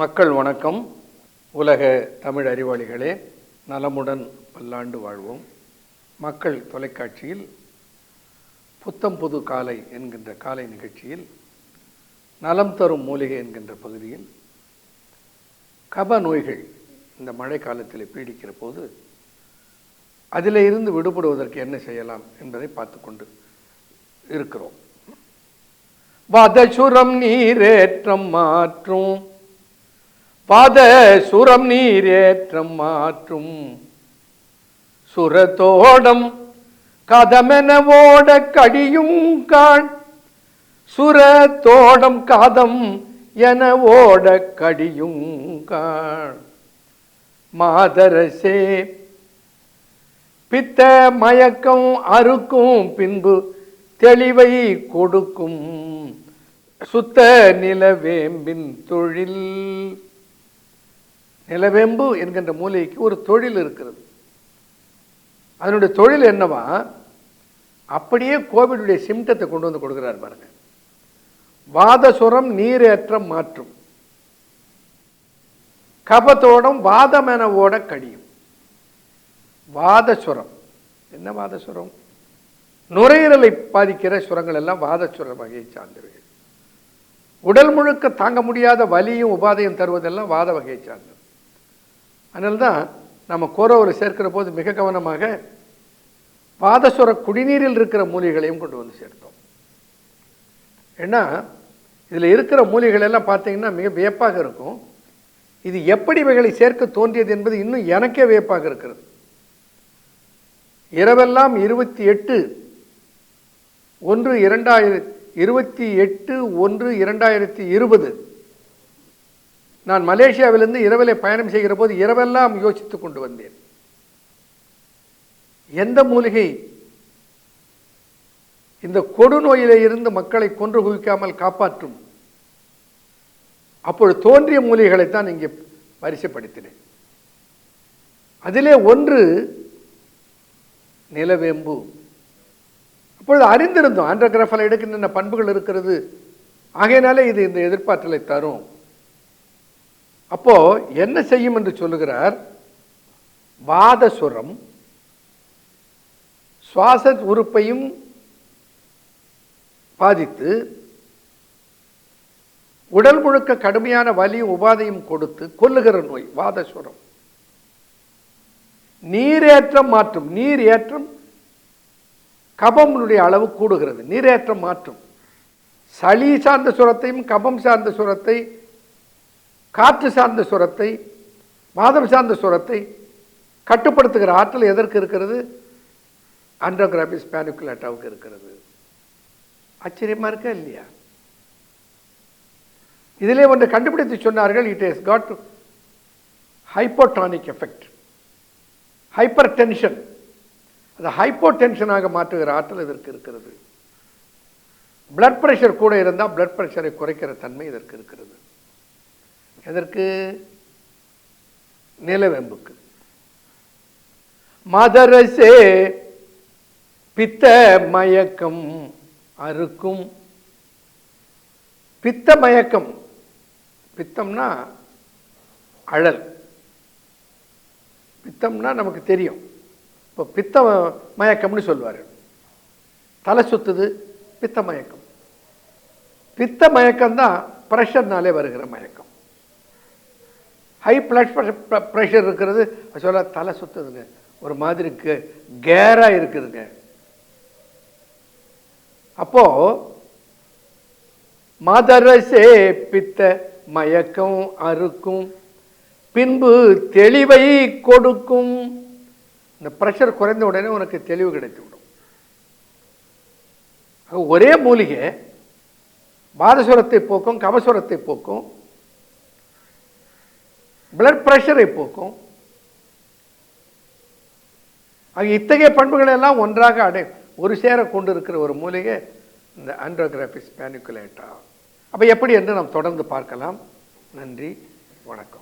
மக்கள் வணக்கம். உலக தமிழ் அறிவாளிகளே நலமுடன் பல்லாண்டு வாழ்வோம். மக்கள் தொலைக்காட்சியில் புத்தம் புது காலை என்கின்ற காலை நிகழ்ச்சியில் நலம் தரும் மூலிகை என்கின்ற பகுதியில் கப நோய்கள் இந்த மழை காலத்தில் பீடிக்கிற போது அதில் இருந்து விடுபடுவதற்கு என்ன செய்யலாம் என்பதை பார்த்து கொண்டு இருக்கிறோம். வதசுரம் நீரேற்றம் மாற்றும் பாத சுரம் நீரேற்றம் மாற்றும் சுரத்தோடம் கதமென ஓட கடியும் காண். சுரத்தோடம் கதம் என ஓட கடியும் காண். மாதரசே பித்த மயக்கம் அறுக்கும் பின்பு தெளிவை கொடுக்கும் சுத்த நிலவேம்பின் தொழில். நிலவேம்பு என்கின்ற மூலிகைக்கு ஒரு தொழில் இருக்கிறது. அதனுடைய தொழில் என்னவா? அப்படியே கோவிடுடைய சிம்டத்தை கொண்டு வந்து கொடுக்குறார் பாருங்க. வாதசுரம் நீரேற்றம் மாற்றும். கபத்தோடம் வாதமெனவோட கடியும். வாதசுரம். என்ன வாதசுரம்? நுரையீரலை பாதிக்கிற சுரங்கள் எல்லாம் வாதசுர வகையை சார்ந்தவைகள். உடல் முழுக்க தாங்க முடியாத வலியும் உபாதையும் தருவதெல்லாம் வாத வகையை சார்ந்தது. அதனால்தான் நம்ம கோரவரை சேர்க்கிற போது மிக கவனமாக பாதசுர குடிநீரில் இருக்கிற மூலிகளையும் கொண்டு வந்து சேர்த்தோம். ஏன்னா இதில் இருக்கிற மூலிகள் எல்லாம் பார்த்தீங்கன்னா மிக வியப்பாக இருக்கும். இது எப்படி இவைகளை சேர்க்க தோன்றியது என்பது இன்னும் எனக்கே வியப்பாக இருக்கிறது. இரவெல்லாம் இருபத்தி எட்டு ஒன்று இரண்டாயிரத்தி இருபத்தி எட்டு ஒன்று இரண்டாயிரத்தி இருபது நான் மலேசியாவிலிருந்து இரவிலே பயணம் செய்கிற போது இரவெல்லாம் யோசித்து கொண்டு வந்தேன். எந்த மூலிகை? இந்த கொடுநோயிலே இருந்து மக்களை கொன்று குவிக்காமல் காப்பாற்றும். அப்பொழுது தோன்றிய மூலிகைகளைத்தான் இங்கே வரிசைப்படுத்தினேன் அதிலே ஒன்று நிலவேம்பு. அப்பொழுது அறிந்திருந்தோம் ஆண்ட்ரோகிராஃபில் எடுக்கின்ற பண்புகள் இருக்கிறது. ஆகையினாலே இது இந்த எதிர்பார்த்தலை தரும். அப்போ என்ன செய்யும் என்று சொல்லுகிறார்? வாதசுரம் சுவாச உறுப்பையும் பாதித்து உடல் முழுக்க கடுமையான வலியும் உபாதையும் கொடுத்து கொல்லுகிற நோய் வாதசுரம் நீரேற்றம் மாற்றும் நீர் ஏற்றம் கபம்னுடைய அளவு கூடுகிறது. நீரேற்றம் மாற்றும். சளி சார்ந்த சுரத்தையும் கபம் சார்ந்த சுரத்தை காற்று சார்ந்த சுரத்தை வாதம் சார்ந்த சுரத்தை கட்டுப்படுத்துகிற ஆற்றல் எதற்கு இருக்கிறது? அண்டோகிராபிஸ் பேனுக்குலேட்டாவுக்கு இருக்கிறது. ஆச்சரியமாக இருக்கா இல்லையா? இதிலே ஒன்று கண்டுபிடித்து சொன்னார்கள் it is got hypotonic effect hypertension அந்த ஹைப்போ டென்ஷனாக மாற்றுகிற ஆற்றல் இதற்கு இருக்கிறது? பிளட் ப்ரெஷர் கூட இருந்தால் பிளட் ப்ரெஷரை குறைக்கிற தன்மை இதற்கு இருக்கிறது? எதற்கு? நிலவேம்புக்கு. மதரசே பித்த மயக்கம் அறுக்கும். பித்த மயக்கம் பித்தம்னா அழல். பித்தம்னா நமக்கு தெரியும். இப்போ பித்த மயக்கம்னு சொல்லுவார் தலை சுத்துது பித்த மயக்கம் பித்த மயக்கம் தான் ப்ரெஷர்னாலே வருகிற மயக்கம். ஹை பிளட் ப்ரெஷர் இருக்கிறது. சொல்ல தலை சுத்துதுங்க. ஒரு மாதிரி கேராக இருக்குதுங்க. அப்போது மதரசே பித்த மயக்கம் அறுக்கும். பின்பு தெளிவை கொடுக்கும். இந்த ப்ரெஷர் குறைந்த உடனே உனக்கு தெளிவு கிடைத்து விடும் ஒரே மூலிகை. பாதசுரத்தை போக்கும் கபசுரத்தை போக்கும். பிளட் ப்ரெஷரை போக்கும். ஆக இத்தகைய பண்புகளை எல்லாம் ஒன்றாக அடை ஒரு சேர கொண்டு இருக்கிற ஒரு மூலிகை இந்த ஆண்ட்ரோகிராபிஸ் பேனிகுலேட்டா அப்போ எப்படி என்று நாம் தொடர்ந்து பார்க்கலாம். நன்றி வணக்கம்.